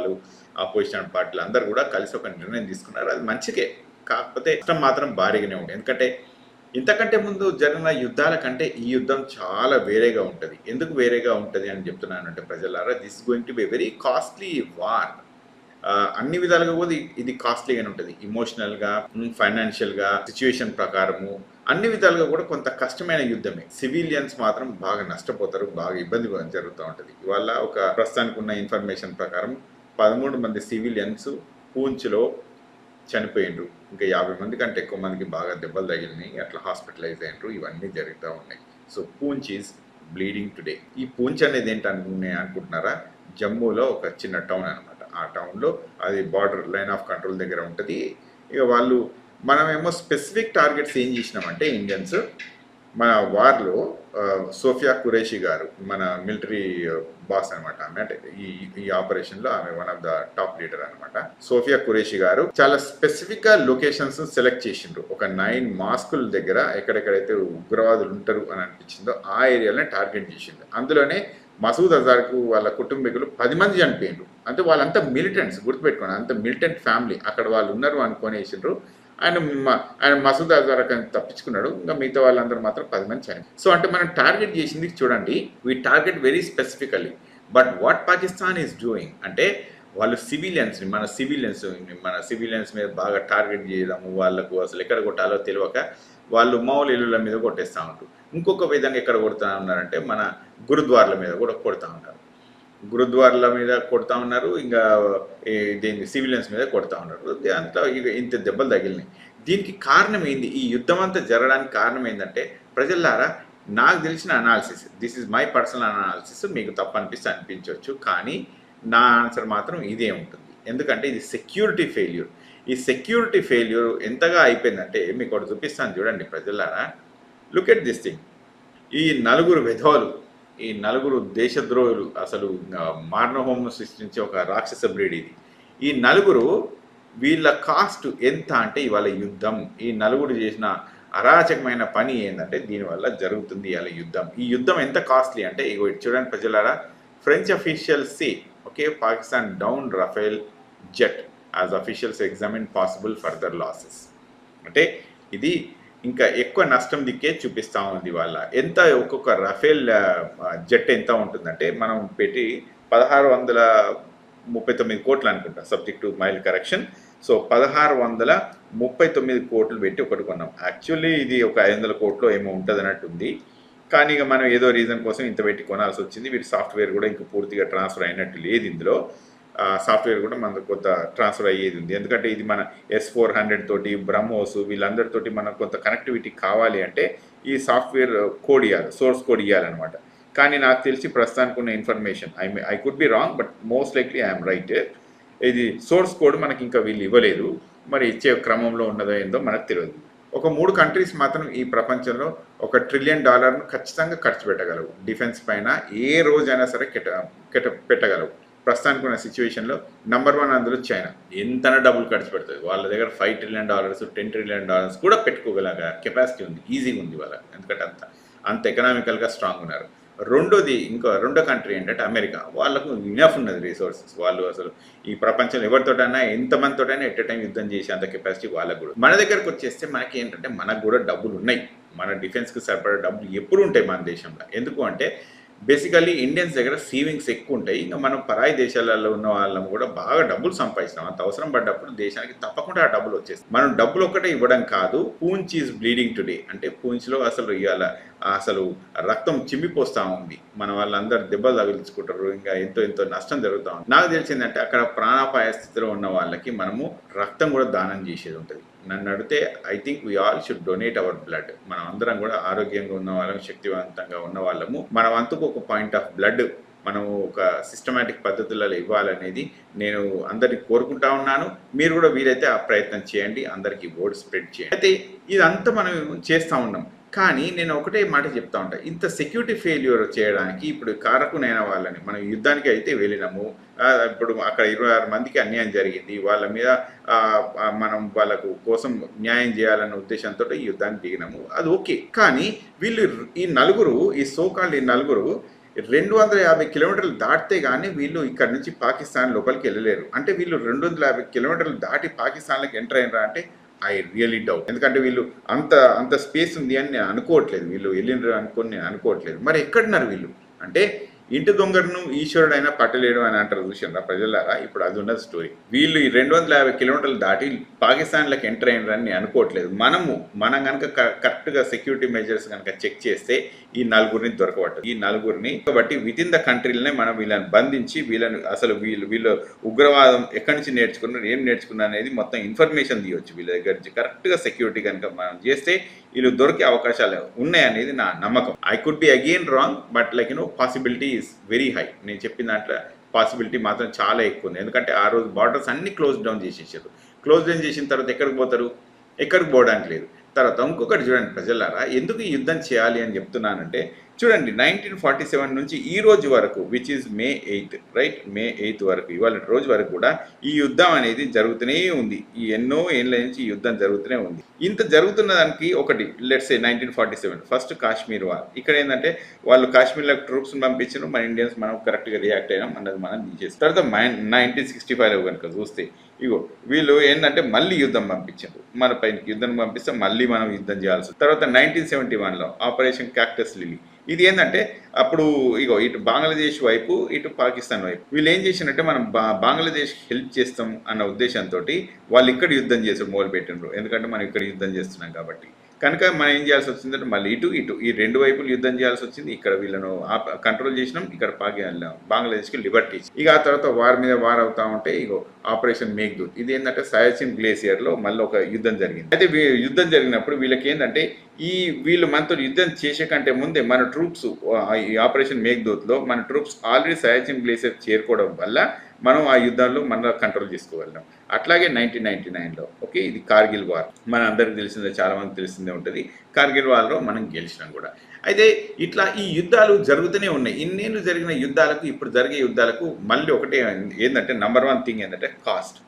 వాళ్ళు ఆపోజిషన్ పార్టీలు అందరూ కూడా కలిసి ఒక నిర్ణయం తీసుకున్నారు. అది మంచికే. కాకపోతే ఇష్టం మాత్రం భారీగానే ఉంటుంది ఎందుకంటే ఇంతకంటే ముందు జరిగిన యుద్ధాల కంటే ఈ యుద్ధం చాలా వేరేగా ఉంటుంది. ఎందుకు వేరేగా ఉంటుంది అని చెప్తున్నానంటే ప్రజలారా this going to be very costly war అన్ని విధాలుగా కూడా ఇది- ఇది కాస్ట్లీగానే ఉంటుంది ఇమోషనల్గా ఫైనాన్షియల్గా సిచ్యువేషన్ ప్రకారము అన్ని విధాలుగా కూడా కొంత కష్టమైన యుద్ధమే. సివిలియన్స్ మాత్రం బాగా నష్టపోతారు బాగా ఇబ్బంది జరుగుతూ ఉంటుంది. ఇవాళ ఒక ప్రస్తుతానికి ఉన్న ఇన్ఫర్మేషన్ ప్రకారం పదమూడు మంది సివిలియన్స్ పూంచ్లో చనిపోయిండ్రు. ఇంకా యాభై మంది కంటే ఎక్కువ మందికి బాగా దెబ్బలు తగిలినాయి. అట్లా హాస్పిటలైజ్ అయినరు. ఇవన్నీ జరుగుతూ ఉన్నాయి. So Poonch is bleeding today. ఈ పూంచ్ అనేది ఏంటనుకునే అనుకుంటున్నారా? జమ్మూలో ఒక చిన్న టౌన్ అనమాట ఆ టౌన్లో అది బార్డర్ లైన్ ఆఫ్ కంట్రోల్ దగ్గర ఉంటుంది. ఇక వాళ్ళు మనమేమో స్పెసిఫిక్ టార్గెట్స్ ఏం చేసినామంటే ఇండియన్స్ మన వార్లో సోఫియా కురేషి గారు మన మిలిటరీ బాస్ అనమాట ఆమె. అంటే ఈ ఈ ఆపరేషన్లో ఆమె one of the top leader అనమాట సోఫియా కురేషి గారు చాలా స్పెసిఫిక్గా లొకేషన్స్ సెలెక్ట్ చేసిండ్రు. ఒక నైన్ మాస్కుల దగ్గర ఎక్కడెక్కడైతే ఉగ్రవాదులు ఉంటారు అని అనిపించిందో ఆ ఏరియాలనే టార్గెట్ చేసిండు అందులోనే మసూద్ అజార్కు వాళ్ళ కుటుంబీకులు పది మంది చనిపోయిండ్రు. అంటే వాళ్ళంతా మిలిటెంట్స్ గుర్తుపెట్టుకోండి అంత మిలిటెంట్ ఫ్యామిలీ. అక్కడ వాళ్ళు ఉన్నారు అనుకొని వేసిండ్రు ఆయన ఆయన మసూద్ అజార్ తప్పించుకున్నాడు. ఇంకా మిగతా వాళ్ళందరూ మాత్రం పది మంది చనిపోయారు సో అంటే మనం టార్గెట్ చేసింది చూడండి we target very specifically but what Pakistan is doing అంటే వాళ్ళు సివిలియన్స్ని మన సివిలియన్స్ మన సివిలియన్స్ మీద బాగా టార్గెట్ చేయడము వాళ్ళకు అసలు ఎక్కడ కొట్టాలో తెలియక వాళ్ళు మౌలు ఇల్లుల మీద కొట్టేస్తూ ఉంటారు. ఇంకొక విధంగా ఎక్కడ కొడుతూ ఉన్నారంటే మన గురుద్వార్ల మీద కూడా కొడుతూ ఉంటారు. గురుద్వార్ల మీద కొడతా ఉన్నారు ఇంకా ఈ దీన్ని సివిలియన్స్ మీద కొడతా ఉన్నారు. దాంట్లో ఇక ఇంత దెబ్బలు తగిలినాయి. దీనికి కారణం ఏంది? ఈ యుద్ధం అంతా జరగడానికి కారణం ఏంటంటే ప్రజల్లారా నాకు తెలిసిన analysis this is my personal analysis మీకు తప్పు అనిపిస్తే అనిపించవచ్చు కానీ నా ఆన్సర్ మాత్రం ఇదే ఉంటుంది. ఎందుకంటే ఇది సెక్యూరిటీ ఫెయిల్యూర్ ఈ సెక్యూరిటీ ఫెయిల్యూర్ ఎంతగా అయిపోయిందంటే మీకు ఒకటి చూపిస్తాను చూడండి ప్రజలారా. లుక్ ఎట్ దిస్ థింగ్ ఈ నలుగురు విధవలు ఈ నలుగురు దేశద్రోహులు అసలు మార్నహోమం సృష్టించే ఒక రాక్షస బ్రీడ్ ఇది. ఈ నలుగురు వీళ్ళ కాస్ట్ ఎంత అంటే ఇవాళ యుద్ధం. ఈ నలుగురు చేసిన అరాచకమైన పని ఏంటంటే దీనివల్ల జరుగుతుంది ఇవాళ యుద్ధం. ఈ యుద్ధం ఎంత కాస్ట్లీ అంటే ఇగో చూడండి ప్రజలారా French official see okay Pakistan down Rafale jet as officials examine possible further losses అంటే ఇది ఇంకా ఎక్కువ నష్టం దిక్కే చూపిస్తూ ఉంది వాళ్ళ. ఎంత ఒక్కొక్క రఫేల్ జెట్ ఎంత ఉంటుందంటే మనం పెట్టి పదహారు వందల ముప్పై తొమ్మిది కోట్లు అనుకుంటా subject to mile correction so పదహారు వందల ముప్పై తొమ్మిది కోట్లు పెట్టి ఒకటి కొన్నాం. యాక్చువల్లీ ఇది ఒక ఐదు వందల కోట్లు ఏమో ఉంటుంది అన్నట్టుంది కానీ ఇక మనం ఏదో రీజన్ కోసం ఇంత పెట్టి కొనాల్సి వచ్చింది. వీటి సాఫ్ట్వేర్ కూడా ఇంకా పూర్తిగా ట్రాన్స్ఫర్ అయినట్టు లేదు ఇందులో. సాఫ్ట్వేర్ కూడా మనకు కొంత ట్రాన్స్ఫర్ అయ్యేది ఉంది. ఎందుకంటే ఇది మన ఎస్ ఫోర్ హండ్రెడ్ తోటి బ్రహ్మోస్ వీళ్ళందరితోటి మనకు కొంత కనెక్టివిటీ కావాలి అంటే ఈ సాఫ్ట్వేర్ కోడ్ ఇవ్వాలి సోర్స్ కోడ్ ఇవ్వాలన్నమాట కానీ నాకు తెలిసి ప్రస్తుతానికి ఉన్న information I I could be wrong but most likely I'm right. ఇది సోర్స్ కోడ్ మనకి ఇంకా వీళ్ళు ఇవ్వలేదు. మరి ఇచ్చే క్రమంలో ఉన్నదో ఏందో మనకు తెలియదు ఒక మూడు కంట్రీస్ మాత్రం ఈ ప్రపంచంలో ఒక ట్రిలియన్ డాలర్ను ఖచ్చితంగా ఖర్చు పెట్టగలవు. డిఫెన్స్ పైన ఏ రోజైనా సరే కెట కెట పెట్టగలవు. ప్రస్తుతానికి ఉన్న సిచ్యువేషన్లో నంబర్ వన్ అందులో చైనా ఎంత డబ్బులు ఖర్చు పెడుతుంది. వాళ్ళ దగ్గర five trillion dollars ten trillion dollars కూడా పెట్టుకోగలగా కెపాసిటీ ఉంది. ఈజీగా ఉంది వాళ్ళకి ఎందుకంటే అంత అంత ఎకనామికల్గా స్ట్రాంగ్ ఉన్నారు. రెండోది ఇంకో రెండో కంట్రీ ఏంటంటే అమెరికా వాళ్ళకు ఇనఫ్ ఉన్నది రిసోర్సెస్ వాళ్ళు అసలు ఈ ప్రపంచంలో ఎవరితోటైనా ఎంతమందితోటైనా ఎట్ టైం యుద్ధం చేసే అంత కెపాసిటీ వాళ్ళకు కూడా. మన దగ్గరకు వచ్చేస్తే మనకి ఏంటంటే మనకు కూడా డబ్బులు ఉన్నాయి. మన డిఫెన్స్కి సరిపడే డబ్బులు ఎప్పుడు ఉంటాయి మన దేశంలో. ఎందుకు అంటే బేసికల్లీ ఇండియన్స్ దగ్గర సేవింగ్స్ ఎక్కువ ఉంటాయి ఇంకా మనం పరాయి దేశాలలో ఉన్న వాళ్ళం కూడా బాగా డబ్బులు సంపాదిస్తాం. అంత అవసరం పడ్డప్పుడు దేశానికి తప్పకుండా ఆ డబ్బులు వచ్చేస్తాయి. మనం డబ్బులు ఒక్కటే ఇవ్వడం కాదు పూంచ్ ఈజ్ బ్లీడింగ్ టుడే అంటే పూంచ్లో అసలు ఇవాళ అసలు రక్తం చిమ్మిపోస్తా ఉంది. మన వాళ్ళందరూ దెబ్బలు తగిలించుకుంటారు. ఇంకా ఎంతో ఎంతో నష్టం జరుగుతూ ఉంది. నాకు తెలిసిందంటే అక్కడ ప్రాణాపాయ స్థితిలో ఉన్న వాళ్ళకి మనము రక్తం కూడా దానం చేసేది ఉంటుంది. నన్ను అడిగితే I think we all should donate our blood మనం అందరం కూడా ఆరోగ్యంగా ఉన్న వాళ్ళం శక్తివంతంగా ఉన్న వాళ్ళము. మన వంతుకు ఒక పాయింట్ ఆఫ్ బ్లడ్ మనము ఒక సిస్టమేటిక్ పద్ధతులలో ఇవ్వాలనేది నేను అందరికి కోరుకుంటా ఉన్నాను. మీరు కూడా వీలైతే ఆ ప్రయత్నం చేయండి. అందరికీ వర్డ్ స్ప్రెడ్ చేయండి. అయితే ఇదంతా మనం చేస్తూ ఉన్నాం. కానీ నేను ఒకటే మాట చెప్తా ఉంటా. ఇంత సెక్యూరిటీ ఫెయిల్యూర్ చేయడానికి ఇప్పుడు కారకునైన వాళ్ళని మనం యుద్ధానికి అయితే వెళ్ళినాము. ఇప్పుడు అక్కడ ఇరవై ఆరు మందికి అన్యాయం జరిగింది. వాళ్ళ మీద మనం వాళ్ళకు కోసం న్యాయం చేయాలన్న ఉద్దేశంతో ఈ యుద్ధానికి దిగినాము. అది ఓకే. కానీ వీళ్ళు ఈ నలుగురు ఈ సోకాళ్ళు ఈ నలుగురు రెండు వందల యాభై కిలోమీటర్లు దాటితే కానీ వీళ్ళు ఇక్కడ నుంచి పాకిస్తాన్ లోపలికి వెళ్ళలేరు. అంటే వీళ్ళు రెండు వందల యాభై కిలోమీటర్లు దాటి పాకిస్తాన్లోకి ఎంటర్ అయినరా అంటే ఐ రియలీ డౌట్ ఎందుకంటే వీళ్ళు అంత అంత స్పేస్ ఉంది అని నేను అనుకోవట్లేదు. వీళ్ళు వెళ్ళినరు అనుకొని నేను అనుకోవట్లేదు. మరి ఎక్కడున్నారు వీళ్ళు? అంటే ఇంటి దొంగను ఈశ్వరుడైన పట్టలేడు అని అంటారు చూసారా ప్రజలారా? ఇప్పుడు అది ఉన్నది స్టోరీ వీళ్ళు ఈ రెండు వందల యాభై కిలోమీటర్లు దాటి పాకిస్తాన్లోకి ఎంటర్ అయినారని నేను అనుకోవట్లేదు. మనము మనం కనుక కరెక్ట్గా సెక్యూరిటీ మెజర్స్ కనుక చెక్ చేస్తే ఈ నలుగురిని దొరకబట్టదు. ఈ నలుగురిని కాబట్టి విత్ ఇన్ ద కంట్రీలనే మనం వీళ్ళని బంధించి వీళ్ళని అసలు వీళ్ళు వీళ్ళు ఉగ్రవాదం ఎక్కడి నుంచి నేర్చుకున్నారు ఏం నేర్చుకున్నారు అనేది మొత్తం ఇన్ఫర్మేషన్ తీయవచ్చు వీళ్ళ దగ్గర నుంచి. కరెక్ట్గా సెక్యూరిటీ కనుక మనం చేస్తే వీళ్ళు దొరికే అవకాశాలు ఉన్నాయనేది నా నమ్మకం. I could be again wrong but like you know possibility is very high నేను చెప్పిన దాంట్లో పాసిబిలిటీ మాత్రం చాలా ఎక్కువ ఉంది. ఎందుకంటే ఆ రోజు బార్డర్స్ అన్ని క్లోజ్ డౌన్ చేసేసారు. క్లోజ్ డౌన్ చేసిన తర్వాత ఎక్కడికి పోతారు? ఎక్కడికి పోవడానికి లేదు. తర్వాత ఇంకొకటి చూడండి ప్రజలారా ఎందుకు యుద్ధం చేయాలి అని చెప్తున్నానంటే చూడండి నైన్టీన్ ఫార్టీ సెవెన్ నుంచి ఈ రోజు వరకు which is May eighth right May eighth వరకు ఇవాళ రోజు వరకు కూడా ఈ యుద్ధం అనేది జరుగుతూనే ఉంది. ఈ ఎన్నో ఏళ్ళ నుంచి ఈ యుద్ధం జరుగుతూనే ఉంది. ఇంత జరుగుతున్న దానికి ఒకటి let's a nineteen forty seven first Kashmir war ఇక్కడ ఏంటంటే వాళ్ళు కాశ్మీర్లో ట్రూప్స్ పంపించారు మన ఇండియన్స్ మనం కరెక్ట్గా రియాక్ట్ అయినాం అన్నది మనం తీసేసి. తర్వాత నైన్టీన్ సిక్స్టీ ఫైవ్ కనుక చూస్తే ఇగో వీళ్ళు ఏంటంటే మళ్ళీ యుద్ధం పంపించారు మన పైన యుద్ధం పంపిస్తే మళ్ళీ మనం యుద్ధం చేయాల్సి తర్వాత నైన్టీన్ సెవెంటీ వన్లో ఆపరేషన్ క్యాక్టస్ లిలీ ఇది ఏంటంటే అప్పుడు ఇగో ఇటు బంగ్లాదేశ్ వైపు ఇటు పాకిస్తాన్ వైపు. వీళ్ళు ఏం చేసినట్టే మనం బా బంగ్లాదేశ్ హెల్ప్ చేస్తాం అన్న ఉద్దేశంతో వాళ్ళు ఇక్కడ యుద్ధం చేసారు మొదలుపెట్టినరు ఎందుకంటే మనం ఇక్కడ యుద్ధం చేస్తున్నాం కాబట్టి. కనుక మనం ఏం చేయాల్సి వచ్చిందంటే మళ్ళీ ఇటు ఇటు. ఈ రెండు వైపులు యుద్ధం చేయాల్సి వచ్చింది. ఇక్కడ వీళ్ళను కంట్రోల్ చేసినాం. ఇక్కడ పాకి బంగ్లాదేశ్కి లిబర్టీ ఇక ఆ తర్వాత వార్ మీద వార్ అవుతా ఉంటే ఇగో ఆపరేషన్ మేఘ్దూత్ ఇది ఏంటంటే సయాచిన్ గ్లేసియర్లో మళ్ళీ ఒక యుద్ధం జరిగింది. అయితే యుద్ధం జరిగినప్పుడు వీళ్ళకి ఏంటంటే ఈ వీళ్ళు మనతో యుద్ధం చేసే కంటే ముందే మన ట్రూప్స్ ఈ ఆపరేషన్ మేఘ్దూత్లో మన ట్రూప్స్ ఆల్రెడీ సయాచిన్ గ్లేసియర్ చేరుకోవడం వల్ల మనం ఆ యుద్ధాల్లో మన కంట్రోల్ చేసుకోగలిగాం అట్లాగే నైన్టీన్ నైన్టీ నైన్లో ఓకే ఇది కార్గిల్ వార్. మన అందరికి తెలిసిందే చాలా మంది తెలిసిందే ఉంటుంది. కార్గిల్ వార్లో మనం గెలిచినాం కూడా. అయితే ఇట్లా ఈ యుద్ధాలు జరుగుతూనే ఉన్నాయి. ఇన్నేళ్ళు జరిగిన యుద్ధాలకు ఇప్పుడు జరిగే యుద్ధాలకు మళ్ళీ ఒకటే ఏంటంటే నంబర్ వన్ థింగ్ ఏంటంటే cost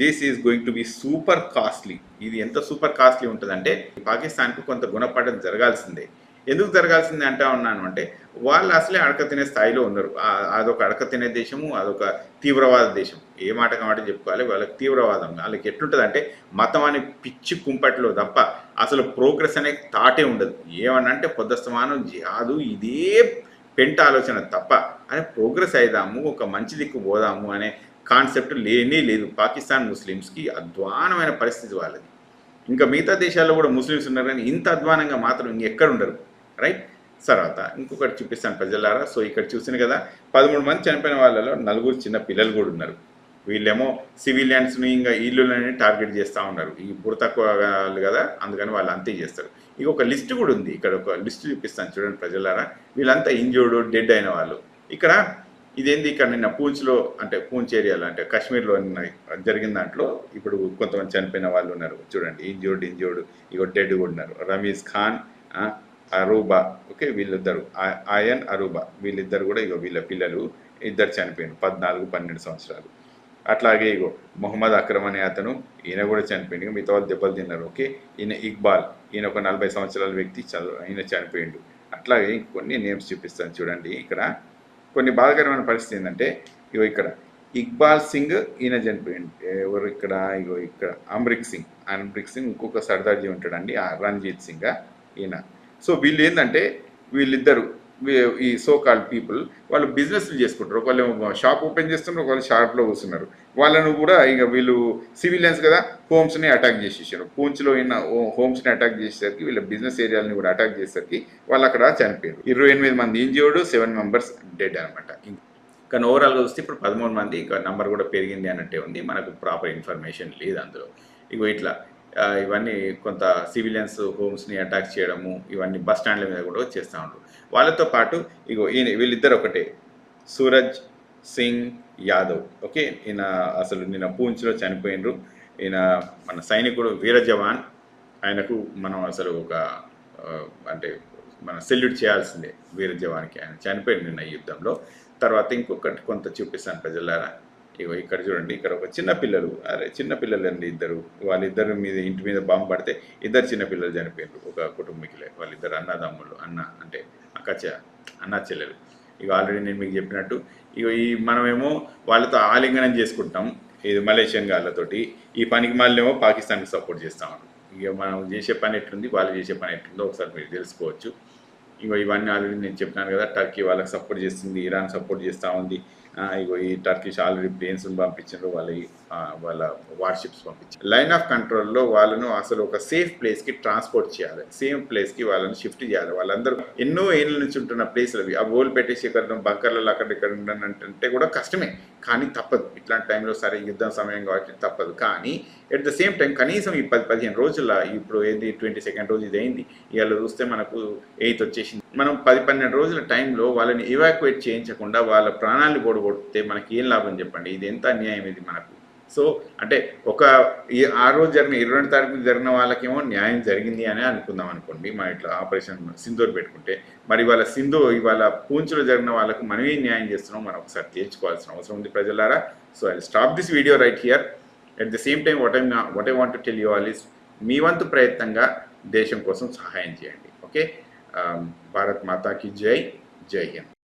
this is going to be super costly ఇది ఎంత సూపర్ కాస్ట్లీ ఉంటుందంటే పాకిస్తాన్కు కొంత గుణపాఠం జరగాల్సిందే. ఎందుకు జరగాల్సిందే అంటా ఉన్నాను అంటే వాళ్ళు అసలే అడక తినే స్థాయిలో ఉన్నారు. అదొక అడక తినే దేశము అదొక తీవ్రవాద దేశం ఏ మాట కాబట్టి చెప్పుకోవాలి? వాళ్ళకి తీవ్రవాదం. వాళ్ళకి ఎట్లుంటుంది అంటే మతం అనే పిచ్చి కుంపట్లో తప్ప అసలు ప్రోగ్రెస్ అనే తాటే ఉండదు. ఏమనంటే పొద్దస్తమానం జిహాదు ఇదే పెంట ఆలోచన తప్ప అని ప్రోగ్రెస్ అయిదాము ఒక మంచి దిక్కు పోదాము అనే కాన్సెప్ట్ లేనే లేదు. పాకిస్తాన్ ముస్లిమ్స్కి అధ్వానమైన పరిస్థితి వాళ్ళది. ఇంకా మిగతా దేశాల్లో కూడా ముస్లిమ్స్ ఉన్నారు కానీ ఇంత అధ్వానంగా మాత్రం ఇంకెక్కడ ఉండరు. రైట్? తర్వాత ఇంకొకటి చూపిస్తాను ప్రజలారా. సో ఇక్కడ చూసిన కదా పదమూడు మంది చనిపోయిన వాళ్ళలో నలుగురు చిన్న పిల్లలు కూడా ఉన్నారు. వీళ్ళేమో సివిలియన్స్ని ఇంకా ఇల్లులని టార్గెట్ చేస్తూ ఉన్నారు. ఈ బుర్ర తక్కువ వాళ్ళు కదా అందుకని వాళ్ళు అంతే చేస్తారు. ఇక ఒక లిస్ట్ కూడా ఉంది. ఇక్కడ ఒక లిస్ట్ చూపిస్తాను చూడండి ప్రజలారా. వీళ్ళంతా ఇంజూర్డ్ డెడ్ అయిన వాళ్ళు. ఇక్కడ ఇదేంది? ఇక్కడ నిన్న పూంచ్లో అంటే పూంచ్ ఏరియాలో అంటే కాశ్మీర్లో ఉన్న జరిగిన దాంట్లో ఇప్పుడు కొంతమంది చనిపోయిన వాళ్ళు ఉన్నారు. చూడండి ఇంజోర్డ్ ఇంజోర్డ్ ఇగో డెడ్ కూడా ఉన్నారు. రమీజ్ ఖాన్ అరూబా. ఓకే వీళ్ళిద్దరు. ఆయన్ అరూబా. వీళ్ళిద్దరు కూడా ఇగో వీళ్ళ పిల్లలు ఇద్దరు చనిపోయారు పద్నాలుగు పన్నెండు సంవత్సరాలు. అట్లాగే ఇగో మొహమ్మద్ అక్రమ్ అనే అతను ఈయన కూడా చనిపోయింది మిగతా వాళ్ళు దెబ్బలు తిన్నారు. ఓకే ఈయన ఇక్బాల్. ఈయన ఒక నలభై సంవత్సరాల వ్యక్తి చదువు ఈయన చనిపోయిండు. అట్లాగే కొన్ని నేమ్స్ చూపిస్తాను చూడండి ఇక్కడ. కొన్ని బాధాకరమైన పరిస్థితి ఏంటంటే ఇగో ఇక్కడ ఇక్బాల్ సింగ్ ఈయన చనిపోయింది ఎవరు ఇక్కడ? ఇగో ఇక్కడ. అమ్రిక్ సింగ్. అమ్రిక్ సింగ్ ఇంకొక సర్దార్జీ ఉంటాడండి. ఆ సింగ్ ఈయన. సో వీళ్ళు ఏంటంటే వీళ్ళిద్దరు ఈ సో కాల్డ్ పీపుల్ వాళ్ళు బిజినెస్లు చేసుకుంటారు. ఒకళ్ళు షాప్ ఓపెన్ చేస్తున్నారు ఒకళ్ళు షాప్లో కూర్చున్నారు. వాళ్ళను కూడా ఇక వీళ్ళు సివిలియన్స్ కదా హోమ్స్ని అటాక్ చేసేసారు. పూంచ్లో ఉన్న హోమ్స్ని అటాక్ చేసేసరికి వీళ్ళ బిజినెస్ ఏరియాలని కూడా అటాక్ చేసేసరికి వాళ్ళు అక్కడ చనిపోయారు. ఇరవై ఎనిమిది మంది ఇంజూర్డ్ సెవెన్ మెంబర్స్ డెడ్ అనమాట కానీ ఓవరాల్గా చూస్తే ఇప్పుడు పదమూడు మంది ఇక నంబర్ కూడా పెరిగింది అన్నట్టే ఉంది. మనకు ప్రాపర్ ఇన్ఫర్మేషన్ లేదు అందులో. ఇగో ఇట్లా. ఇవన్నీ కొంత సివిలియన్స్ హోమ్స్ని అటాక్ చేయడము ఇవన్నీ బస్ స్టాండ్ల మీద కూడా చేస్తూ ఉంటారు వాళ్ళతో పాటు ఇగో ఈయన వీళ్ళిద్దరు ఒకటే సూరజ్ సింగ్ యాదవ్. ఓకే ఈయన అసలు నిన్న పూంచ్లో చనిపోయినరు ఈయన మన సైనికుడు వీర జవాన్. ఆయనకు మనం అసలు ఒక అంటే మనం సెల్యూట్ చేయాల్సిందే వీర జవాన్కి. ఆయన చనిపోయింది నిన్న ఈ యుద్ధంలో. తర్వాత ఇంకొకటి కొంత చూపిస్తాను ప్రజలారా. ఇగో ఇక్కడ చూడండి ఇక్కడ ఒక చిన్న పిల్లలు అరే చిన్న పిల్లలు అండి ఇద్దరు. వాళ్ళిద్దరు మీద ఇంటి మీద బాంబు పడితే ఇద్దరు చిన్న పిల్లలు చనిపోయారు ఒక కుటుంబీకులే వాళ్ళిద్దరు అన్నదమ్ములు అన్న అంటే అక్క అన్నా అన్న చెల్లెలు. ఇక ఆల్రెడీ నేను మీకు చెప్పినట్టు ఇక ఈ మనమేమో వాళ్ళతో ఆలింగనం చేసుకుంటాం ఇది మలేషియన్ గాళ్ళతోటి. ఈ పనికి మళ్ళీమో పాకిస్తాన్కి సపోర్ట్ చేస్తాం ఇక మనం చేసే పని ఎట్లుంది వాళ్ళు చేసే పని ఎట్లుందో ఒకసారి మీరు తెలుసుకోవచ్చు. ఇగో ఇవన్నీ ఆల్రెడీ నేను చెప్పినాను కదా టర్కీ వాళ్ళకి సపోర్ట్ చేస్తుంది ఇరాన్ సపోర్ట్ చేస్తూ ఉంది ఇగో ఈ టర్కిష్ ఆల్రెడీ ప్లేన్స్ పంపించారు వాళ్ళ ఈ, వాళ్ళ వార్షిప్స్ పంపించారు. లైన్ ఆఫ్ కంట్రోల్లో వాళ్ళను అసలు ఒక సేఫ్ ప్లేస్కి ట్రాన్స్పోర్ట్ చేయాలి. సేమ్ ప్లేస్కి వాళ్ళని షిఫ్ట్ చేయాలి. వాళ్ళందరూ ఎన్నో ఏళ్ళ నుంచి ఉంటున్న ప్లేస్లు అవి. ఆ గోల్ పెట్టేసి ఇక్కడ బంకర్లలో అక్కడ ఇక్కడ ఉండని కూడా కష్టమే. కానీ తప్పదు. ఇట్లాంటి టైంలో సరే యుద్ధం సమయం కాబట్టి తప్పదు. కానీ ఎట్ ద సేమ్ టైం కనీసం ఈ పది పదిహేను రోజుల ఇప్పుడు ఏంది? ట్వంటీ సెకండ్ రోజు ఇది అయింది ఇవాళ చూస్తే మనకు ఎయిత్ వచ్చేసింది. మనం పది పన్నెండు రోజుల టైంలో వాళ్ళని ఇవాక్యుయేట్ చేయించకుండా వాళ్ళ ప్రాణాలు పొడగొడితే మనకి ఏం లాభం చెప్పండి? ఇది ఎంత అన్యాయం ఇది మనకు? సో అంటే ఒక ఈ- ఆ రోజు జరిగిన ఇరవై రెండు తారీఖు జరిగిన వాళ్ళకేమో న్యాయం జరిగింది అని అనుకుందాం అనుకోండి. మా ఇట్లా ఆపరేషన్ సింధూర్ పెట్టుకుంటే. మరి ఇవాళ సింధు ఇవాళ పూంచులో జరిగిన వాళ్ళకు మనం ఏం న్యాయం చేస్తున్నాం. మనం ఒకసారి తేల్చుకోవాల్సిన అవసరం ఉంది ప్రజలారా. So I stop this video right here. At the same time what I what I want tell you all is మీ వంతు ప్రయత్నంగా దేశం కోసం సహాయం చేయండి. ఓకే భారత్ మాతాకి జై జై హింద్